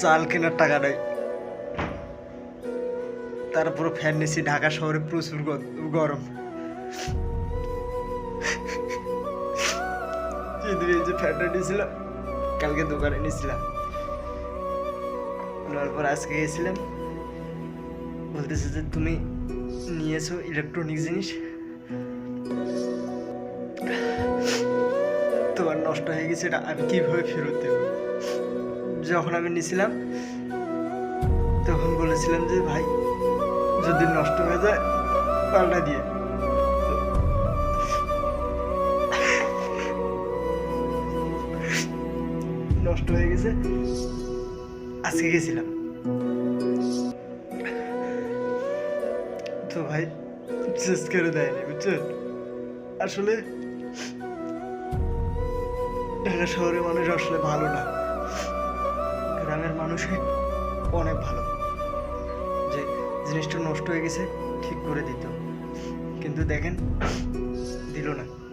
চাল কেনার টাকা নেই। তারপর ফ্যান নিয়েছি ঢাকা শহরে প্রচুর গরম। এই যে ফ্যানটা নিয়েছিলাম, কালকে দোকানে নিয়েছিলাম। নেওয়ার পর আজকে গেছিলাম। বলতেছে যে, তুমি নিয়েছো ইলেকট্রনিক জিনিস। তোমার নষ্ট হয়ে গেছে, এটা আমি কীভাবে ফেরত দেব? যখন আমি নিয়েছিলাম তখন বলেছিলাম যে, ভাই, যদি নষ্ট হয়ে যায়, পাল্টা দিয়ে। নষ্ট হয়ে গেছে। আজকে গেছিলাম। তো ভাই, চেস করে দেয়নি, বুঝছেন? আসলে ঢাকা শহরের মানুষ আসলে ভালো না। গ্রামের মানুষে অনেক ভালো। যে জিনিসটা নষ্ট হয়ে গেছে, ঠিক করে দিত। কিন্তু দেখেন, দিল না।